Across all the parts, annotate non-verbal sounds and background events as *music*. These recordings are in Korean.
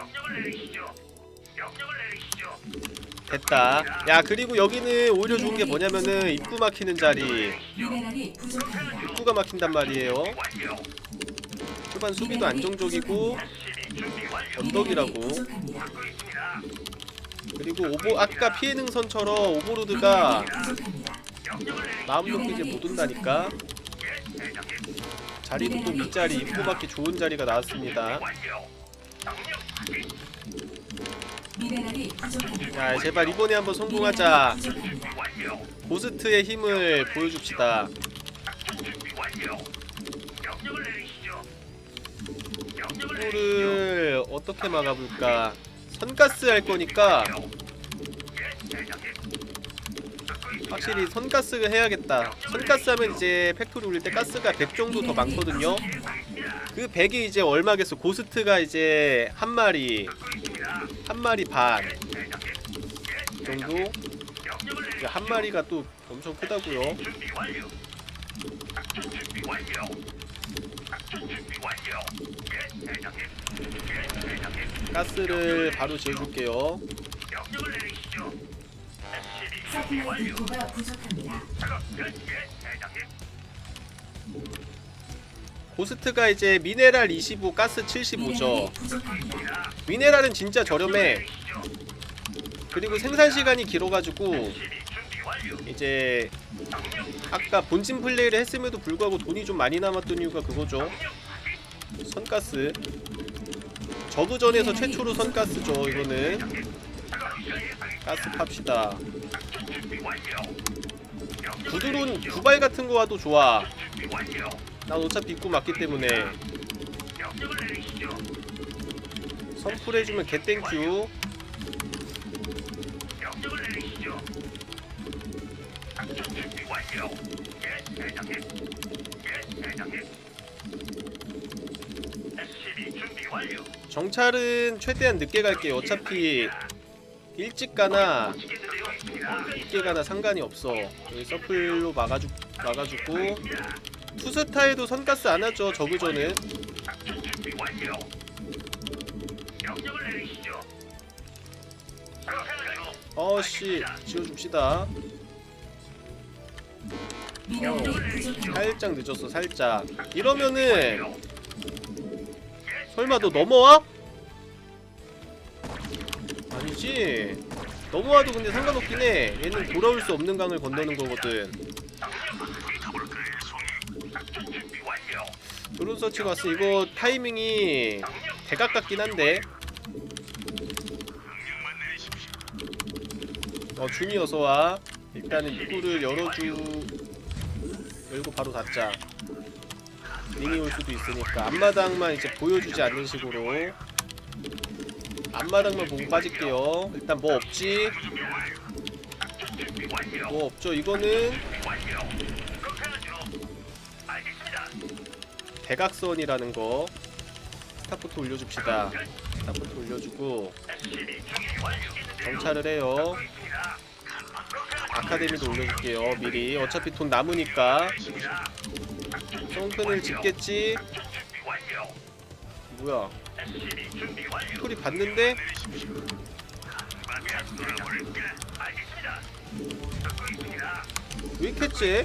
명령을 내리시죠. 명령을 내리시죠. 됐다. 야 그리고 여기는 오히려 좋은 게 뭐냐면은 입구 막히는 자리 미네랄이 부족합니다. 입구가 막힌단 말이에요. 완료. 초반 수비도 안정적이고 SCB 준비 완료. 언덕이라고 부족합니다. 듣고 있습니다. 그리고 오보 아까 피해 능선처럼 오버로드가 부족합니다. 명령을 내리시죠. 마음 놓고 이제 못 온다니까 예, 대장님. 자리도 또 밑자리 입구 밖에 좋은 자리가 나왔습니다. 완료. 명령 확인. 야 제발 이번에 한번 성공하자. 고스트의 힘을 보여줍시다. 입구를 어떻게 막아볼까? 선가스 할 거니까. 확실히 선가스를 해야겠다. 선가스 하면 이제 팩토리 올릴 때 가스가 100 정도 더 많거든요. 그 100이 이제 얼마겠어? 고스트가 이제 한 마리, 한 마리 반 정도? 한 마리가 또 엄청 크다고요. 가스를 바로 지어줄게요. 서플라이. 디포가 부족합니다. 고스트가 이제 미네랄 25, 가스 미네랄이 75죠. 부족합니다. 미네랄은 진짜 저렴해. 그리고 생산 시간이 길어가지고. 이제 아까 본진 플레이를 했음에도 불구하고 돈이 좀 많이 남았던 이유가 그거죠. 선가스. 저그전에서 최초로 선가스죠. 이거는 가스 팝시다. 구드론 두발 같은 거 와도 좋아. 난 어차피 입구 맞기 때문에. 선풀해주면 개땡큐. 정찰은 최대한 늦게 갈게요. 어차피 일찍 가나. 늦게 가나 상관이 없어. 여기 서플로 막아주 막아주고 투스타에도 선가스 안 하죠. 그렇게하죠. 어씨 부족합니다. 살짝 늦었어. 살짝. 이러면은 설마 너 넘어와? 아니지. 넘어와도 근데 상관없긴 해. 얘는 돌아올 수 없는 강을 건너는 거거든. 드론 서치 갔어. 이거 타이밍이 대각 같긴 한데. 어 준이 어서 와. 일단은 입구를 열어주. 열고 바로 닫자. 링이 올 수도 있으니까 앞마당만 이제 보여주지 않는 식으로. 앞마당만 보고 빠질게요. 일단 뭐 없지? 뭐 없죠? 이거는 대각선이라는 거. 스타포트 올려줍시다. 스타포트 올려주고. 정찰을 해요. 아카데미도 올려줄게요. 미리 어차피 돈 남으니까 성큰을 짓겠지. 뭐야? 소리 봤는데. 왜 이렇게 째?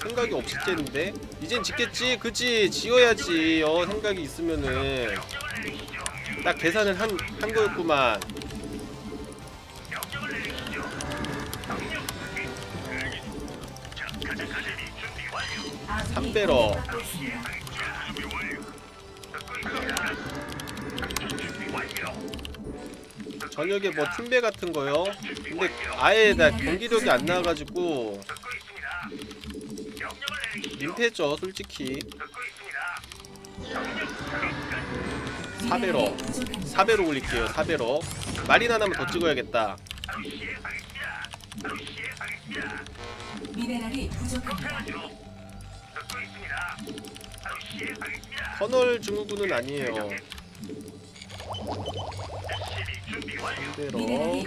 생각이 없이 째는데 이젠 짓겠지. 그치? 지어야지. 어 생각이 있으면은 딱 계산을 한 한 거였구만. 명령을 내리시죠. 명령 확인. 자, 가자, 가자미 준비 완료. 아군이 3배로 공격받고 있습니다. 준비 완료. 듣고 있습니다. 작전 준비 완료. 저녁에 뭐 팀배 같은 거요. 근데 아예 나 경기력이 안 나와가지고 민폐죠 솔직히. 듣고 있습니다. 명령 확인 끝. 4배로 부족합니다. 4배로 올릴게요 4배로 마린 하나만 더 찍어야겠다. 미네랄이 부족합니다. 커널 증후군은 아니에요. 3배로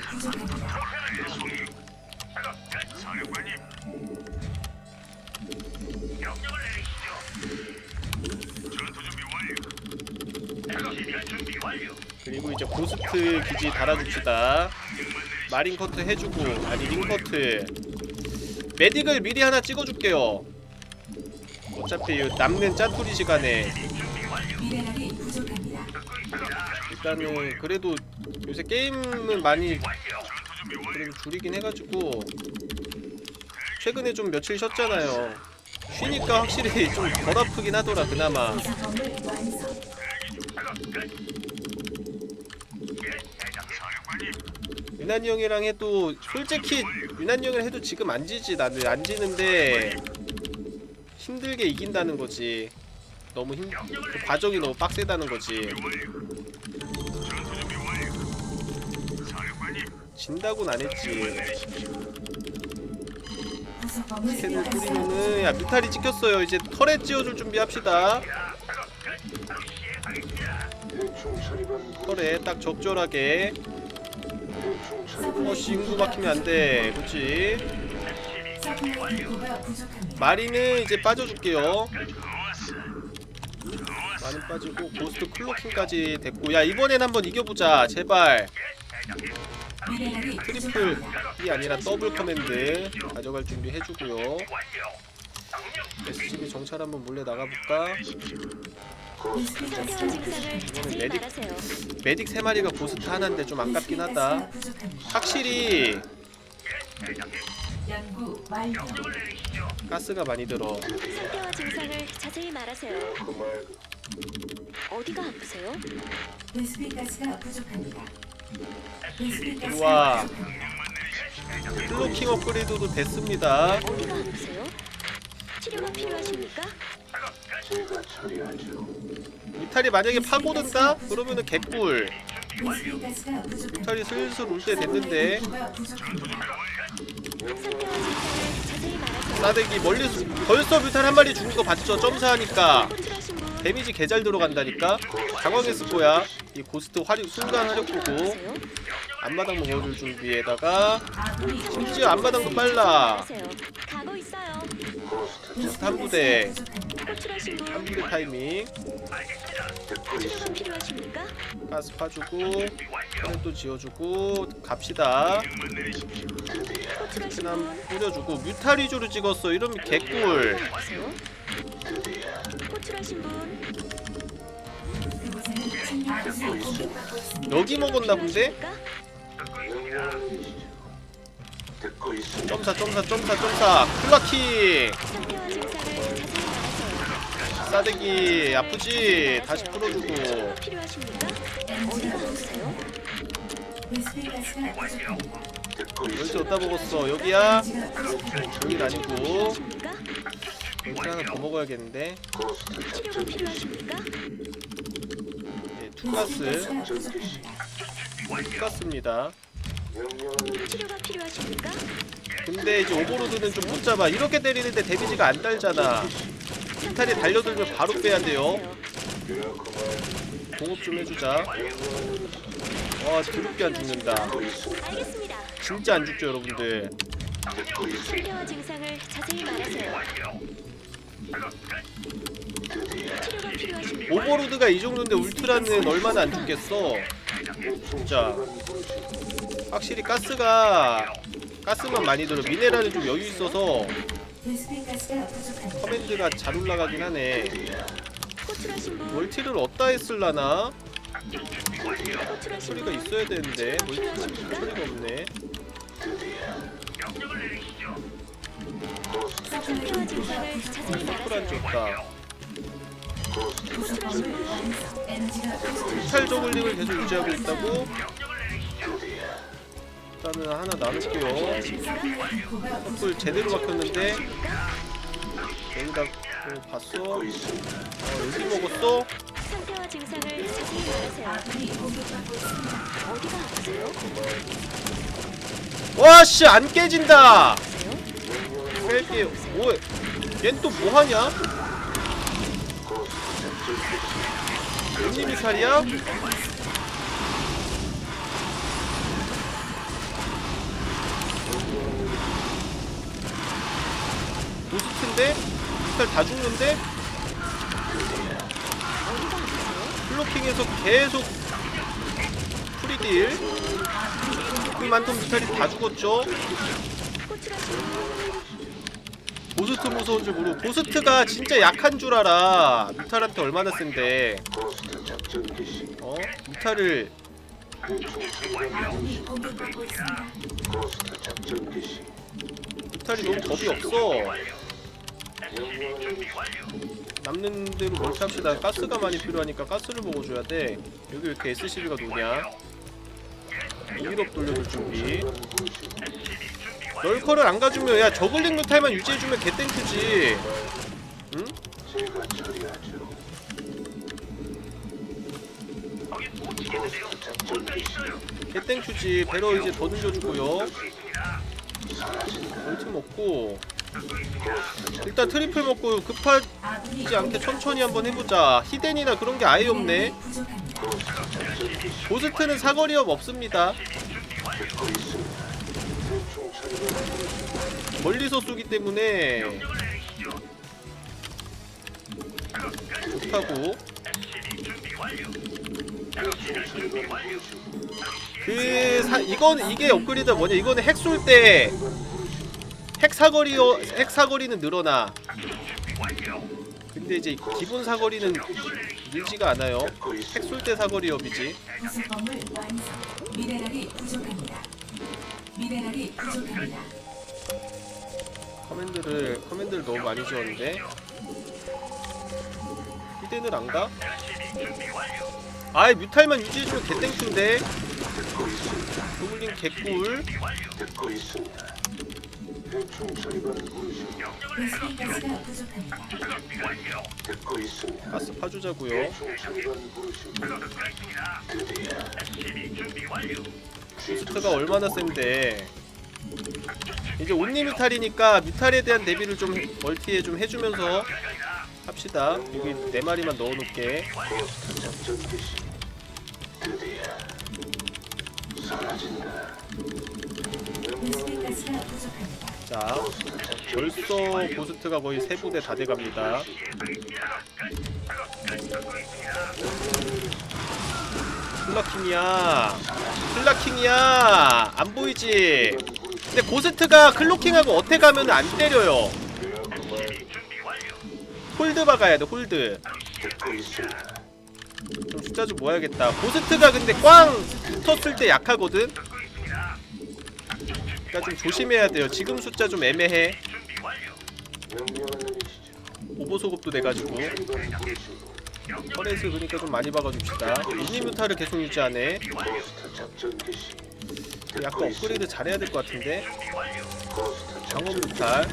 그리고 이제 고스트 기지 달아줍시다. 마린 커트 해주고 아니 링 커트. 메딕을 미리 하나 찍어줄게요. 어차피 이 남는 짠투리 시간에. 일단은 그래도 요새 게임은 많이 그래도 줄이긴 해가지고 최근에 좀 며칠 쉬었잖아요. 쉬니까 확실히 좀 덜 아프긴 하더라 그나마. 유난히 형이랑 해도 솔직히 유난히 형이랑 해도 지금 안 지지 나는 안 지는데 힘들게 이긴다는 거지. 너무 힘그 과정이 너무 빡세다는 거지. 진다고는 안 했지. 스캔을. 뿌리면은 야 뮤탈이 찍혔어요. 이제 털에 찌워줄 준비합시다. 털에 딱 적절하게. 어씨 인구 막히면 안 돼. 그렇지. 서플라이 인구가 부족합니다. 마리는 이제 빠져줄게요. 많이 빠지고 고스트 클로킹까지 됐고 야 이번엔 한번 이겨보자 제발 트리플이. 아니라 더블 커맨드 가져갈 준비 해주고요 SCB 정찰 한번 몰래 나가볼까 상태와 증상을 자세히 메딕- 말하세요. 메딕 3마리가 고스트 하나인데 좀 아깝긴 하다 부족합니다. 확실히 연구 완료. 가스가 많이 들어 상태와 증상을 자세히 말하세요. 어디가 아프세요? 베스핀가스가 부족합니다. 베스핀가스가 우와. 부족합니다. 클로킹 업그레이드도 됐습니다 어디가 아프세요? 치료가 필요하십니까? 뮤탈이 만약에 파고든다? 그러면은 개꿀. 뮤탈이 슬슬 올 때 됐는데. 싸대기 멀리 벌써 뮤탈 한 마리 죽은 거 봤죠? 점사하니까 데미지 개 잘 들어간다니까 당황했을 거야 이 고스트 화력 순간 화력 보고? 앞마당 먹어줄 준비에다가 심지어 앞마당도 빨라. 고스트 한 부대 호출하신 분 타이밍 치료가 필요하십니까? 가스 파주고 또 지어주고 갑시다 호출하신 분 뿌려주고 뮤탈 위주로 찍었어 이러면 개꿀? 호출하신 분. 여기 먹었나 본데? 점사 점사 점사 점사 클라킹 상태와. 싸대기 아프지 다시 풀어주고 필요하십니까? 어디가 부족합니다. 열쇠 어디다 먹었어 여기야. 여긴 아니고 필요하십니까? 더 먹어야겠는데? 네, 투가스. 투가스입니다? 근데 이제 오버로드는 좀 못 잡아 이렇게 때리는데 데미지가 안 달잖아 뮤탈이 달려들면 바로 빼야 돼요. 공업 좀 해주자. 와 드럽게 안 죽는다. 진짜 안 죽죠 여러분들. 증상을 자세히 말하세요. 치료가 필요하십니까? 오버로드가 이 정도인데 울트라는 얼마나 안 죽겠어? 진짜. 확실히 가스가 가스만 많이 들어. 미네랄은 좀 여유 있어서 커맨드가 잘 올라가긴 하네 호출하신 분, 멀티를 어디다 했을라나? 호출하신 소리가 분, 있어야 되는데 멀티 필요하십니까? 소리가 없네 구성범을 완성. 에너지가 부족합니다. 뮤탈 저글링을 계속 유지하고 있다고? 일단은 하나 뿔 부족합니다. 제대로 박혔는데 여기다 어, 봤어? 어 여기 먹었어? 상태와 증상을 자세히 말하세요. 아군이 공격받고 있습니다. 어디가 아프세요? 와씨 안 깨진다? 뺄게 뭐 얜 또 뭐하냐? 웬님이 살이야? 보스트인데? 뮤탈 다 죽는데? 클로킹에서 계속 프리딜 그 많던 뮤탈이 다 죽었죠 고스트 무서운 줄 모르고 고스트가 진짜 약한 줄 알아 뮤탈한테 얼마나 센데 어? 있습니다. 뮤탈이 너무 겁이 없어 남는 대로 멀티합시다. 가스가 많이 필요하니까 가스를 먹어줘야 돼. 여기 왜 이렇게 SCB가 노냐? 2업 돌려줄 준비. 널커를 안 가주면 야 저글링 뮤탈만 유지해주면 개땡큐지. 응? 개땡큐지. 배러 이제 더 늘려주고요. 멀티 먹고 일단 트리플 먹고 급하지 않게 천천히 한번 해보자. 히덴이나 그런 게 아예 없네. 고스트는 사거리업 없습니다. 멀리서 쏘기 때문에 좋다고. 그 사, 이건 이게 업그레이드 뭐냐. 이거는 핵 쏠때 핵 사거리 핵 사거리는 늘어나 근데 이제 기본 사거리는 늘지가 않아요 핵 쏠 때. 미네랄이 부족합니다. 커맨드를 커맨드를 너무 많이 지웠는데 히덴을 안 가? 아이 뮤탈만 유지해주면 개땡큐인데 도블링 개꿀 가스 파주자고요. 부스트가 얼마나 센데. 이제 온리 뮤탈이니까 뮤탈에 대한 대비를 좀 멀티에 좀 해주면서 합시다. 여기 네 마리만 넣어놓게. 베스핀 가스가 부족합니다. 자 벌써 고스트가 거의 세 부대 다 돼갑니다. 클라킹이야. 클라킹이야. 안 보이지? 근데 고스트가 클로킹하고 어택 하면 안 때려요. 홀드 박아야 돼 홀드. 좀 숫자 좀 모아야겠다. 고스트가 근데 꽝 붙었을 때 약하거든 그러니까 좀 조심해야 돼요. 지금 숫자 좀 애매해. 오버 소급도 돼가지고. 터렛을 그러니까 좀 많이 박아줍시다. 유니뮤타를 계속 유지하네. 약간 업그레이드 잘해야 될 것 같은데. 방어 뮤탈.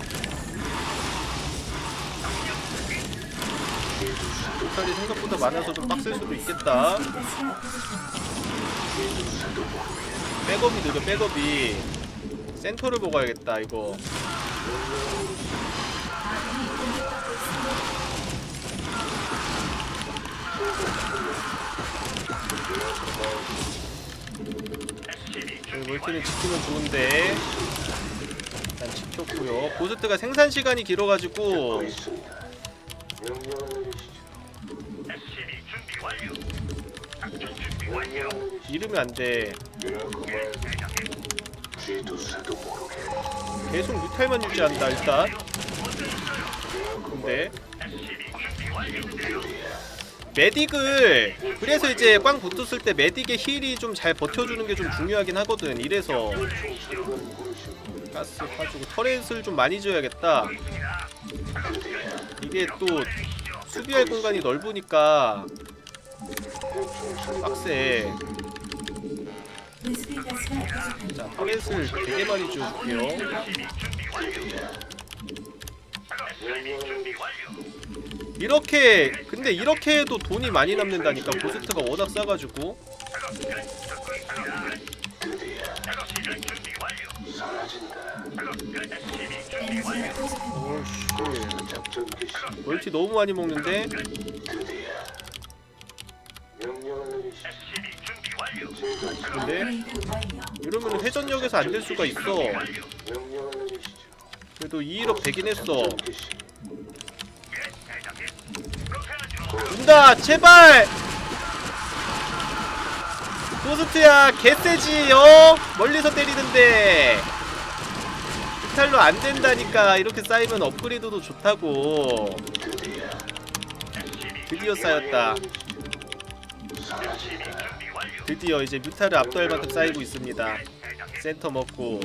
뮤탈이 생각보다 많아서 좀 빡셀 수도 있겠다. 백업이 느려 백업이 센터를 먹어야겠다 이거. 멀티는 지키면 좋은데. 일단 지켰고요. 보스트가 생산 시간이 길어가지고. 이르면 안돼 계속 뮤탈만 유지한다 일단. 근데 메딕을 그래서 이제 꽝 붙었을 때 메딕의 힐이 좀 잘 버텨주는 게 좀 중요하긴 하거든 이래서. 가스 파주고 터렛을 좀 많이 지어야겠다. 이게 또 수비할 공간이 넓으니까 빡세 자 터렛을 되게 많이 지어줄게요. 이렇게 근데 이렇게 해도 돈이 많이 남는다니까 보스트가 워낙 싸가지고. 멀티 너무 많이 먹는데 근데. 이러면 회전력에서 안 될 수가 있어. 그래도 2일업 되긴 했어. 온다! 제발! 고스트야 개세지 어? 멀리서 때리는데. 뮤탈로 안 된다니까 이렇게 쌓이면 업그레이드도 좋다고. 드디어 쌓였다 드디어 이제 뮤탈을 압도할 만큼 쌓이고 있습니다 센터 먹고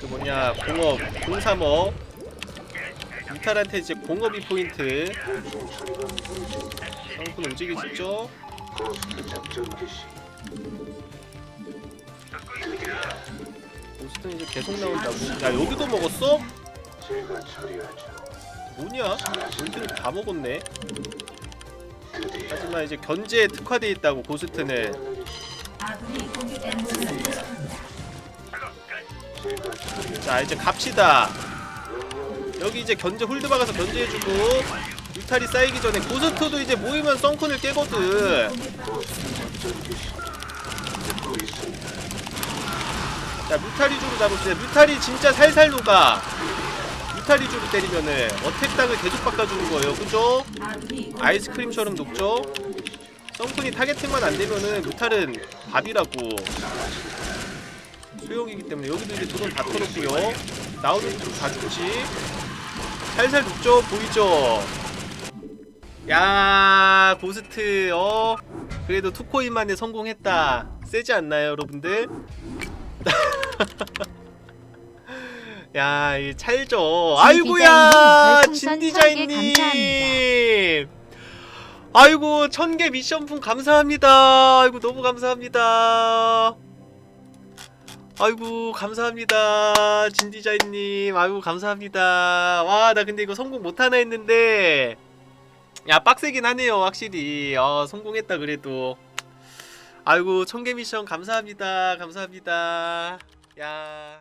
그 뭐냐 공업 공삼업 뮤탈한테 이제 공업이 포인트 성분 움직이시죠? 보스턴 이제 계속 나온다고 야 여기도 먹었어? 뭐냐? 본트는 다 먹었네 하지만 이제 견제에 특화돼 있다고 고스트는. 자 이제 갑시다. 여기 이제 견제 홀드 박아서 견제해주고 뮤탈이 쌓이기 전에 고스트도 이제 모이면 썬쿤을 깨거든. 자 뮤탈 위주로 잡읍시다 뮤탈이 진짜 살살 녹아 뮤탈 위주로 때리면은 어택당을 계속 바꿔주는 거예요 그죠? 아이스크림처럼 녹죠? 썬쿤이 타겟팅만 안 되면은 뮤탈은 밥이라고 소용이기 때문에 여기도 이제 드론 다 털었고요 나오는 좀 봐주지 살살 녹죠? 보이죠? 야 고스트 어 그래도 투코인 만에 성공했다 세지 않나요 여러분들? *laughs* 야, 이 찰죠. 아이고야, 진 디자인님. 아이고, 천 개 미션품 감사합니다. 아이고, 너무 감사합니다. 아이고, 감사합니다. 진 디자인님. 아이고, 감사합니다. 와, 나 근데 이거 성공 못하나 했는데. 야, 빡세긴 하네요, 확실히. 아, 성공했다, 그래도. 아이고, 천 개 미션 감사합니다. 감사합니다. 야.